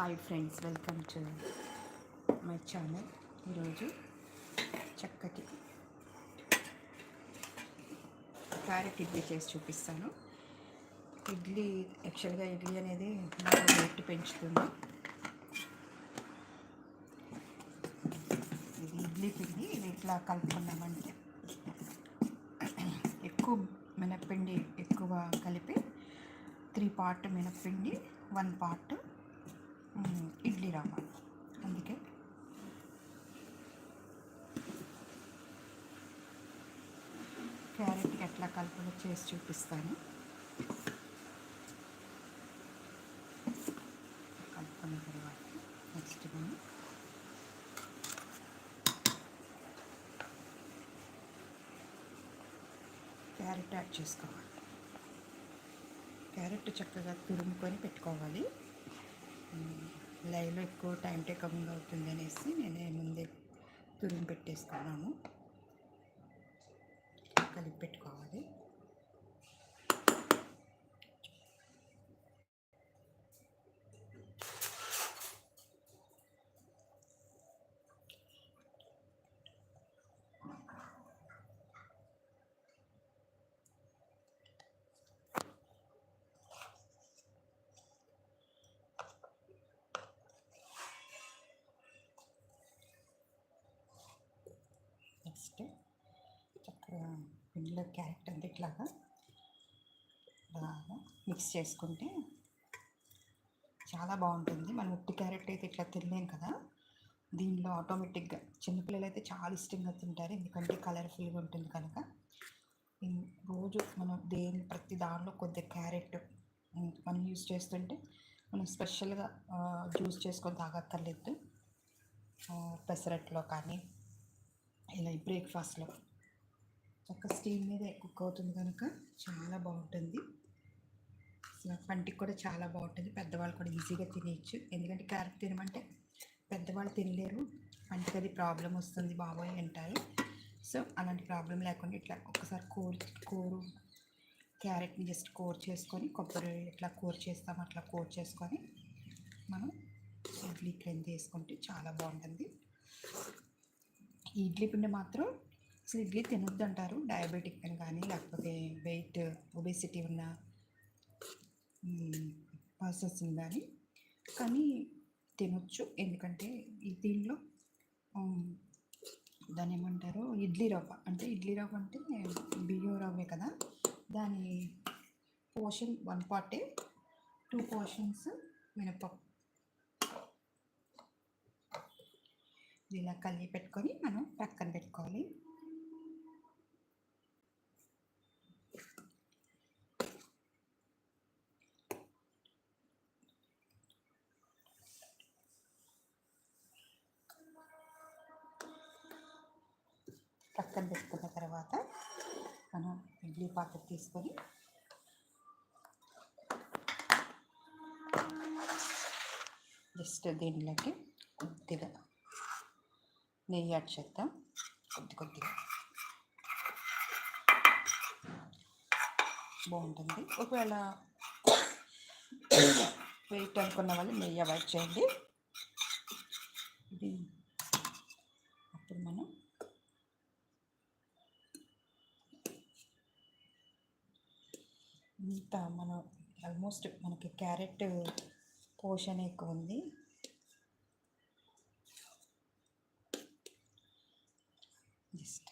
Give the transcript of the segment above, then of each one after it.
Hi friends welcome to my channel. ఈరోజు చక్కటి carrot idli చేసి చూపిస్తాను. ఇడ్లీ యాక్చువల్గా ఇడ్లీ అనేది బాగా వెయిట్ పెంచుతుంది. ఇది ఇడ్లీ పిండి ఇది ఇట్లా కలుపుకున్నామంటే ఎక్కువ మినప్పిండి ఎక్కువ కలిపి త్రీ పార్ట్ మినప్పిండి వన్ పార్ట్ ఇడ్లీ అందుకే. క్యారెట్ ఎట్లా కలుపులో చేసి చూపిస్తాను. కలుపుకున్న తర్వాత నెక్స్ట్ మనం క్యారెట్ యాడ్ చేసుకోవాలి. క్యారెట్ చక్కగా తురుముకొని పెట్టుకోవాలి. లైవ్లో ఎక్కువ టైం టేకబుల్ అవుతుంది అనేసి నేనే ముందే తురిమి పెట్టేసుకున్నాను కలిపి పెట్టుకోవాలి నెక్స్ట్ చక్కగా పిండిలో క్యారెట్ అంతా ఇట్లాగా బాగా మిక్స్ చేసుకుంటే చాలా బాగుంటుంది. మనం ఉట్టి క్యారెట్ అయితే ఇట్లా తినలేం కదా. దీనిలో ఆటోమేటిక్గా చిన్నపిల్లలు అయితే చాలా ఇష్టంగా తింటారు. ఎందుకంటే కలర్ఫుల్గా ఉంటుంది కనుక. రోజు మనం దేని ప్రతి దానిలో కొద్దిగా క్యారెట్ మనం యూస్ చేస్తుంటే మనం స్పెషల్గా జ్యూస్ చేసుకొని తాగక్కర్లేదు. పెసరట్లో కానీ ఇలా బ్రేక్ఫాస్ట్లో చక్క స్టీమ్ మీద కుక్ అవుతుంది కనుక చాలా బాగుంటుంది. అసలు పంటికి కూడా చాలా బాగుంటుంది. పెద్దవాళ్ళు కూడా ఈజీగా తినేయచ్చు. ఎందుకంటే క్యారెట్ తినమంటే పెద్దవాళ్ళు తినలేరు. పంటికి అది ప్రాబ్లం వస్తుంది బాబోయ్ అంటారు. సో అలాంటి ప్రాబ్లం లేకుండా ఇట్లా ఒక్కసారి కూర కూరు క్యారెట్ని జస్ట్ కూర చేసుకొని కొబ్బరి ఇట్లా కూర చేస్తాం అట్లా కూర చేసుకొని మనం ఇడ్లీ క్లెన్ చేసుకుంటే చాలా బాగుంటుంది. ఇడ్లీ పిండి మాత్రం అసలు ఇడ్లీ తినొద్దు అంటారు డయాబెటిక్ అని కానీ లేకపోతే వెయిట్ ఒబేసిటీ ఉన్న పర్సన్స్ కానీ కానీ తినొచ్చు. ఎందుకంటే ఈ దీనిలో దాని దాన్ని ఏమంటారు? ఇడ్లీ రవ్వ. అంటే ఇడ్లీ రవ్వ అంటే బియ్యం రవ్వే కదా. దాని పోర్షన్ వన్ పార్టే టూ పోర్షన్స్ మినపప్పు. ఇలా కలిపి పెట్టుకొని మనం పక్కన పెట్టుకోవాలి. పక్కన పెట్టుకున్న తర్వాత మనం ఇడ్లీ పాత్ర తీసుకొని జస్ట్ దీనిలోకి కొద్దిగా నెయ్యి యాడ్ చేద్దాం. కొద్ది కొద్దిగా. బాగుంటుంది. ఒకవేళ వెయిట్ అనుకున్న వాళ్ళు నెయ్యి అవాయిడ్ చేయండి. ఇది అప్పుడు మనం ఇంత మనం ఆల్మోస్ట్ మనకి క్యారెట్ పోషన్ ఎక్కువ ఉంది జస్ట్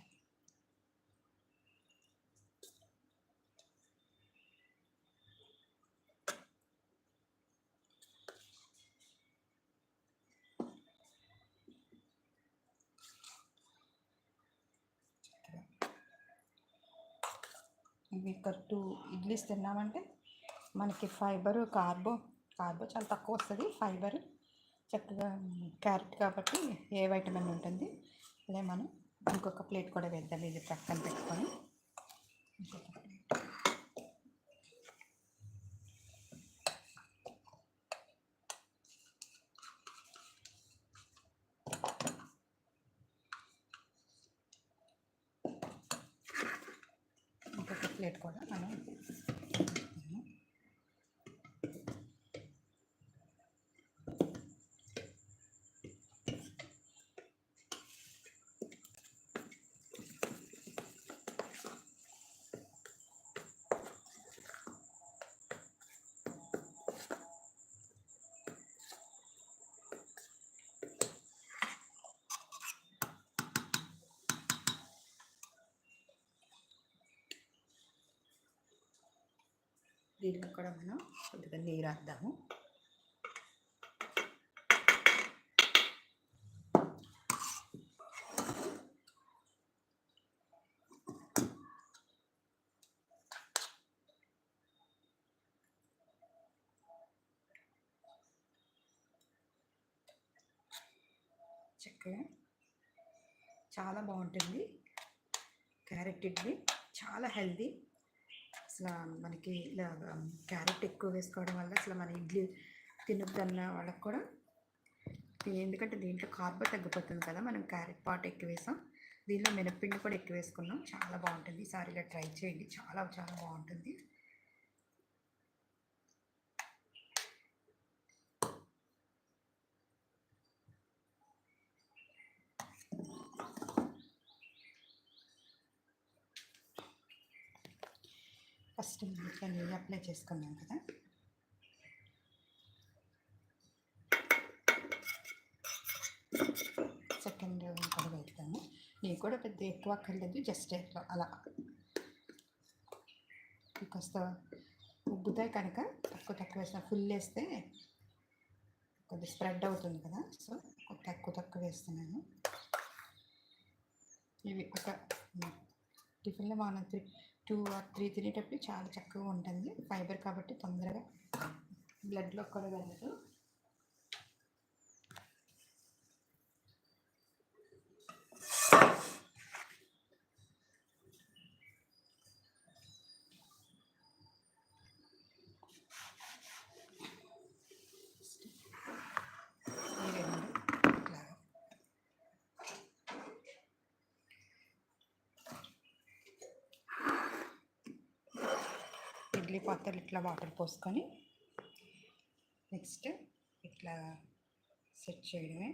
ఇవి కట్టు టూ ఇడ్లీస్ తిన్నామంటే మనకి ఫైబర్ కార్బో కార్బో చాలా తక్కువ వస్తుంది. ఫైబర్ చక్కగా క్యారెట్ కాబట్టి ఏ వైటమిన్ ఉంటుంది. అదే మనం ఇంకొక ప్లేట్ కూడా వేద్దాం. ఇది పక్కన పెట్టుకొని. ప్లేట్ ఇంకొక ప్లేట్ కూడా మనం దీనికి కూడా మనం కొద్దిగా నీరు వేద్దాము చక్కగా చాలా బాగుంటుంది. క్యారెట్ ఇడ్లీ చాలా హెల్దీ అసలు మనకి ఇలా క్యారెట్ ఎక్కువ వేసుకోవడం వల్ల అసలు మన ఇడ్లీ తినొద్దన్న వాళ్ళకి కూడా ఎందుకంటే దీంట్లో కార్బో తగ్గిపోతుంది కదా మనం క్యారెట్ పాట్ ఎక్కువ వేసాం. దీనిలో మినప్పిండి కూడా ఎక్కువ వేసుకున్నాం. చాలా బాగుంటుంది. ఈసారి ఇలా ట్రై చేయండి. చాలా చాలా బాగుంటుంది. ఫస్ట్ ఇట్లా నెయ్యి అప్లై చేసుకున్నాం కదా. సెకండ్ కూడా వెళ్తాము నెయ్యి కూడా పెద్ద ఎక్కువ అక్కర్లేదు జస్ట్ ఇట్లా అలా. కాస్త ఉగ్గుతాయి కనుక తక్కువ తక్కువ వేసిన ఫుల్ వేస్తే కొద్దిగా స్ప్రెడ్ అవుతుంది కదా సో తక్కువ తక్కువ వేస్తున్నాను. ఇవి ఒక టిఫిన్లో మనం త్రీ టూ ఆర్ త్రీ తినేటప్పుడు చాలా చక్కగా ఉంటుంది. ఫైబర్ కాబట్టి తొందరగా బ్లడ్లో కూడా వెళ్ళదు ఈ రెండు ఇట్లా ఇడ్లీ పాత్రలు ఇట్లా వాటర్ పోసుకొని నెక్స్ట్ ఇట్లా సెట్ చేయడమే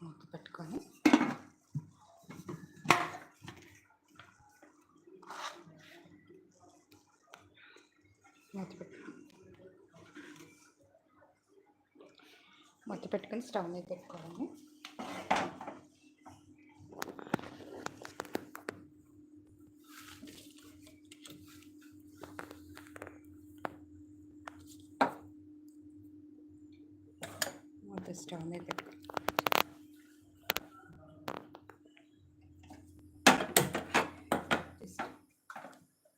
మూత పెట్టుకొని మూత పెట్టు మూత స్టవ్ మీద పెట్టుకోవాలి. మూత స్టవ్ మీద పెట్టుకో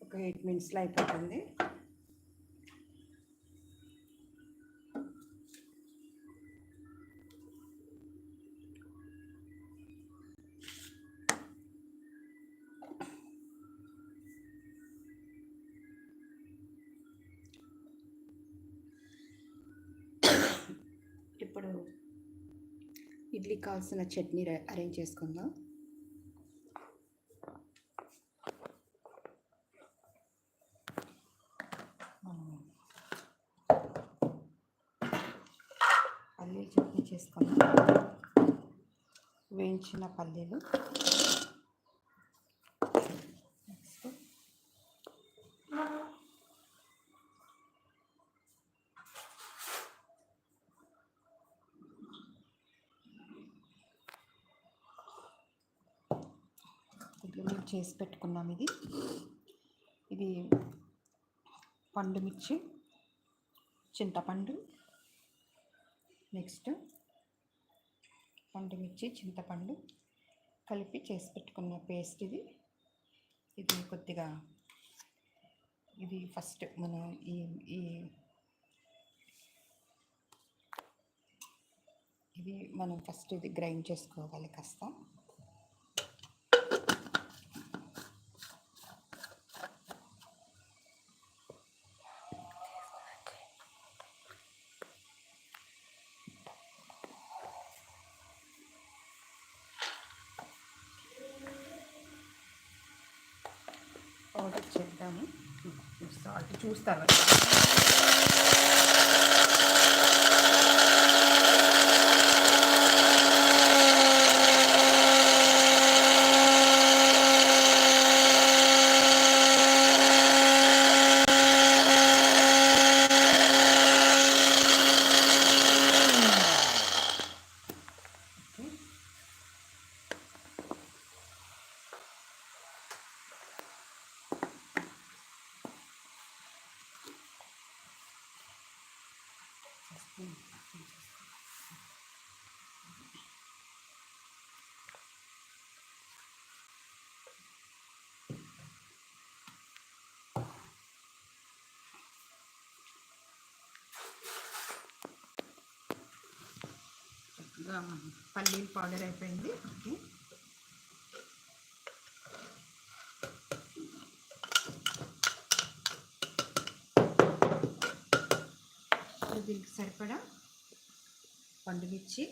ఒక ఎయిట్ మినిట్స్లో అయిపోతుంది. కావాల్సిన చట్నీ అరేంజ్ చేసుకుందాం. పల్లీలు చట్నీ చేసుకుందాం. వేయించిన పల్లీలు నెక్స్ట్ ఇట్లా మేము చేసి పెట్టుకున్నాం ఇది. ఇది పండు మిర్చి చింతపండు నెక్స్ట్ పండు మిర్చి చింతపండు కలిపి చేసి పెట్టుకున్న పేస్ట్ ఇది. ఇది కొద్దిగా ఇది ఫస్ట్ మనం ఈ ఈ ఇది మనం ఫస్ట్ ఇది గ్రైండ్ చేసుకోవాలి కాస్త. సాల్ట్ చేద్దాము. సాల్ట్ చూస్తాను. పల్లీలు పౌడర్ అయిపోయింది. ఓకే. దీనికి సరిపడా పండుమిర్చి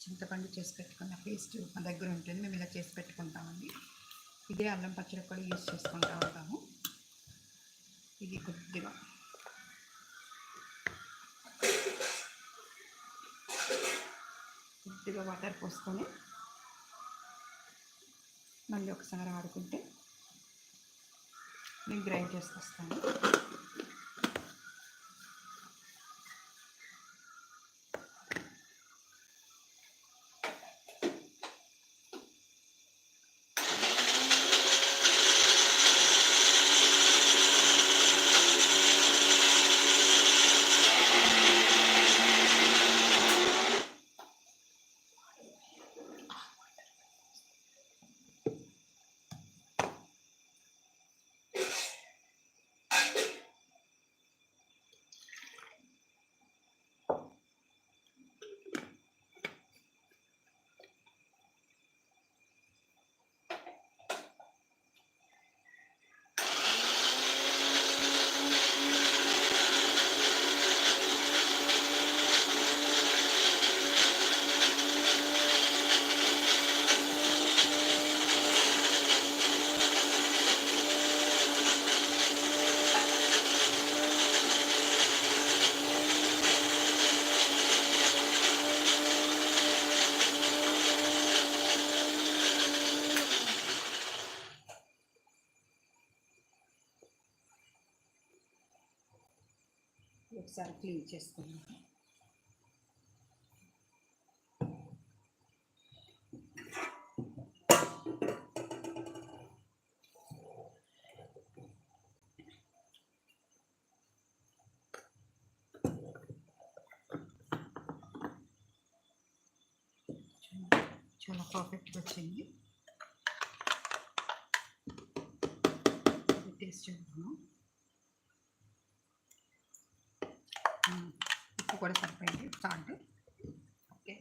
చింతపండు చేసి పెట్టుకున్న పేస్ట్ మా దగ్గర ఉంటుంది. మేము ఇలా చేసి పెట్టుకుంటామండి. ఇదే అల్లం పచ్చడి కూడా యూస్ చేసుకుంటూ ఉంటాము. ఇది కొద్దిగా. కొద్దిగా వాటర్ పోసుకొని మళ్ళీ ఒకసారి ఆడుకుంటే నేను గ్రైండ్ చేసుకొస్తాను ఒకసారి క్లీన్ చేసుకున్నాను చాలా పర్ఫెక్ట్గా వచ్చింది. టేస్ట్ చేద్దాము మ్మ్. ఉప్పు కూడా సరిపోయింది సాల్ట్ ఓకే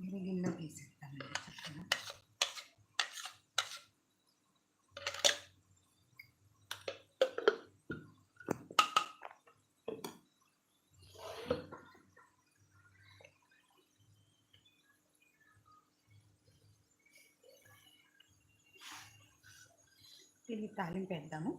ఇది గిన్నెలో తీసేస్తానండి చక్కగా ఇది తాలింపు వేద్దాము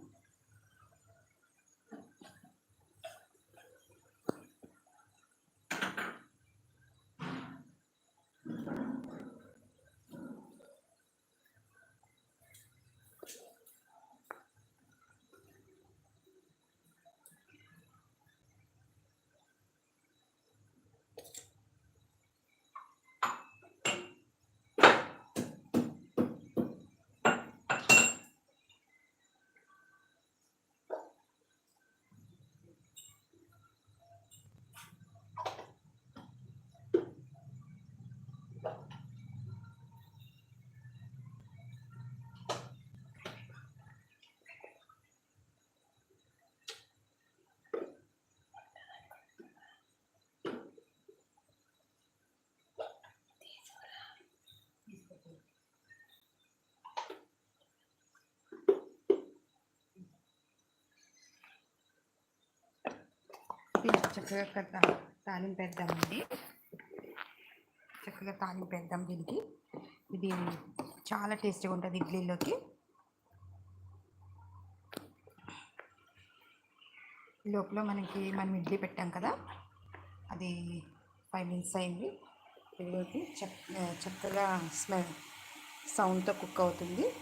దీనికి చక్కగా ఒక తా- తాలింపు చక్కగా తాలింపు వేద్దాం దీనికి. ఇది చాలా టేస్టీగా ఉంటుంది ఇడ్లీలోకి. లోపల మనకి మనం ఇడ్లీ పెట్టాం కదా అది ఫైవ్ మినిట్స్ అయింది. ఇదిగోటి చక్కగా స్మెల్ సౌండ్తో కుక్ అవుతుంది.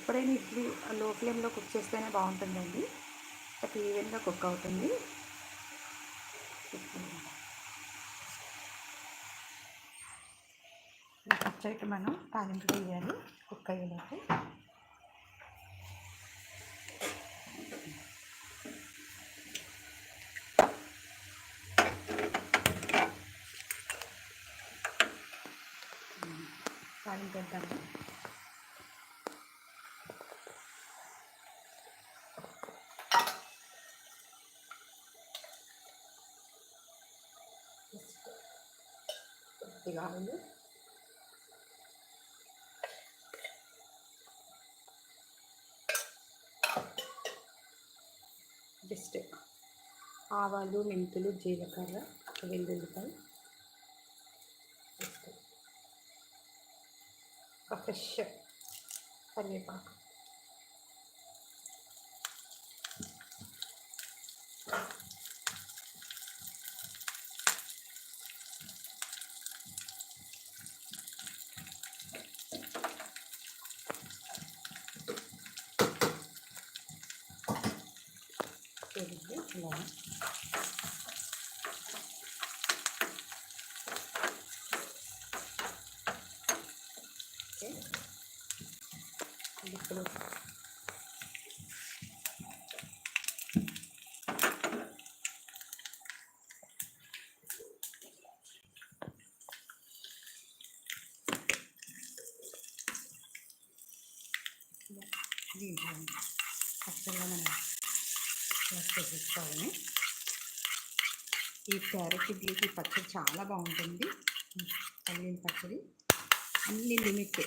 ఎప్పుడైనా ఇడ్లీ లో ఫ్లేమ్లో కుక్ చేస్తేనే బాగుంటుందండి. అట్లా ఈవెన్గా కుక్ అవుతుంది. పచ్చడి మనం తాలింపు వేయాలి కుక్ అయ్యేలోపు తాలింపు వేద్దాము కొద్దిగా ఆయిల్. జస్ట్ ఆవాలు మెంతులు జీలకర్ర వెల్లుల్లిపాయ. ఒక ఫ్రెష్ కరివేపాకు పెరుగు ఇలా ఓకే ఇప్పుడు దీంట్లో అసలు మనం మిక్స్ ఈ క్యారెట్ ఇడ్లీకి పచ్చడి చాలా బాగుంటుంది. పల్లీల పచ్చడి. అన్ని లిమిట్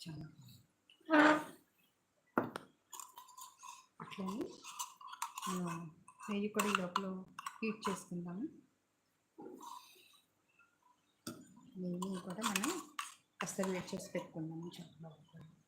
చాలా అట్లనే మనం నెయ్యి కూడా ఈ లోపల హీట్ చేసుకుందాము నెయ్యి కూడా మనం కాస్త వేడి చేసి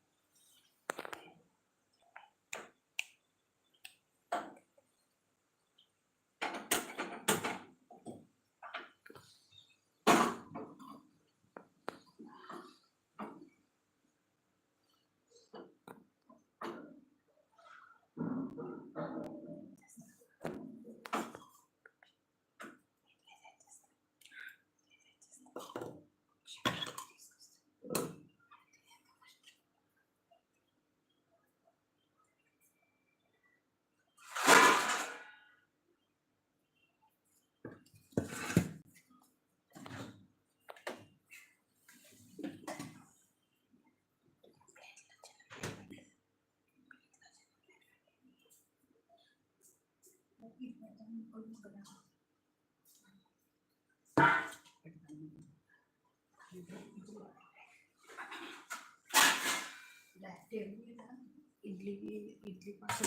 పెట్టుకుందాము చాలా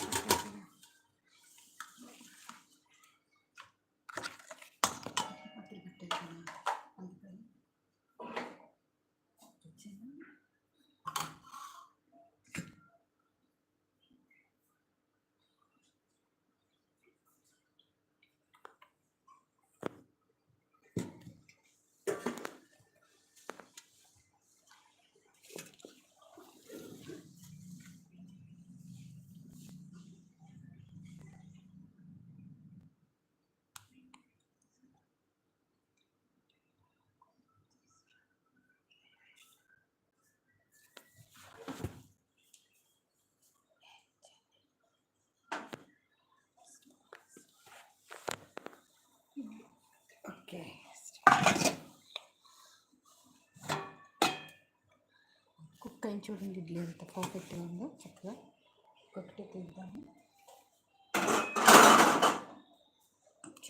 బాగుంటుంది పైన చూడండి ఇడ్లీ ఎంత పర్ఫెక్ట్గా ఉందో చక్కగా. ఒకటి తీద్దాము.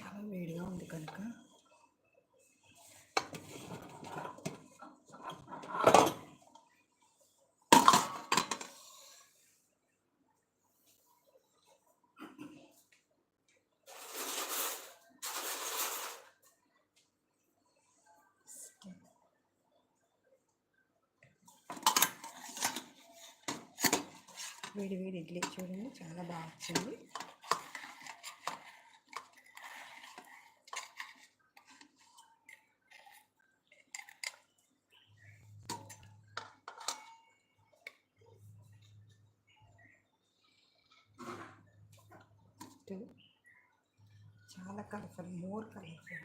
చాలా వేడిగా ఉంది కనుక. వేడి వేడి ఇడ్లీ చూడండి చాలా బాగా వచ్చింది. చాలా కలర్ఫుల్ మోర్ కలర్ఫుల్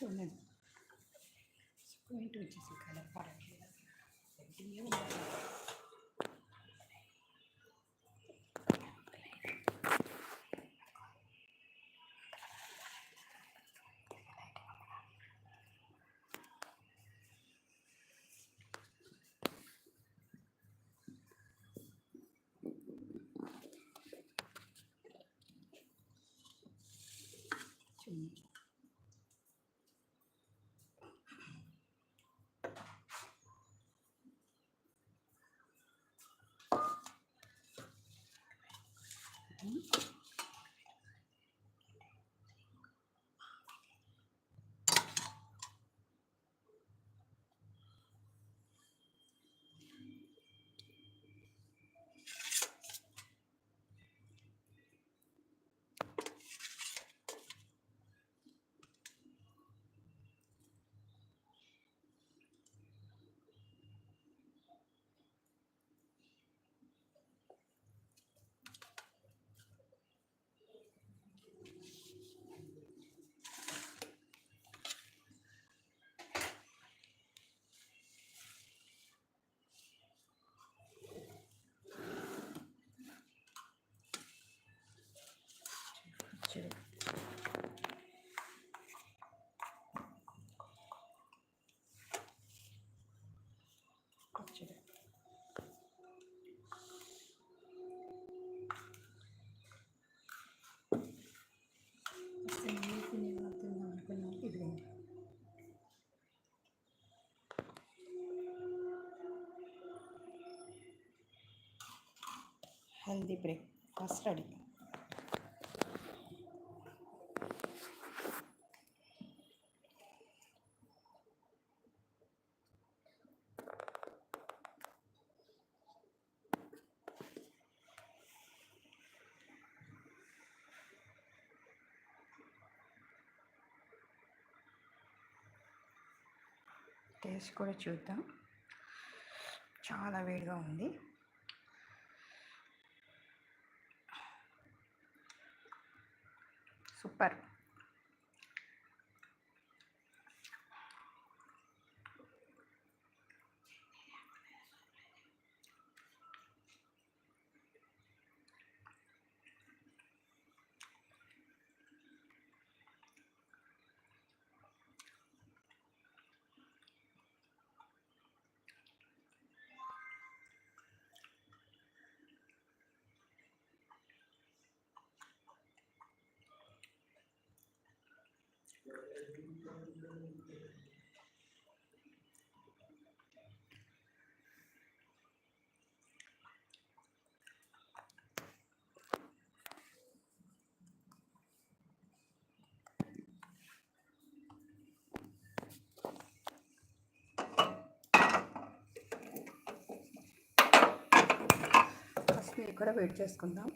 చూడండి పాయింట్ వచ్చేసి కలర్ పడట్లేదు గట్టిగా ఉండాలి. చూడండి చూడండి Break breakfast ready taste కూడా చూద్దాం. చాలా వేడిగా ఉంది. Súper. మీరు కూడా వెయిట్ చేసుకుందాం.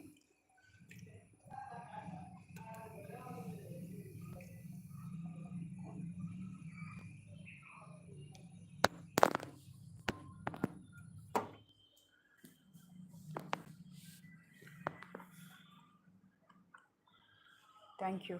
Thank you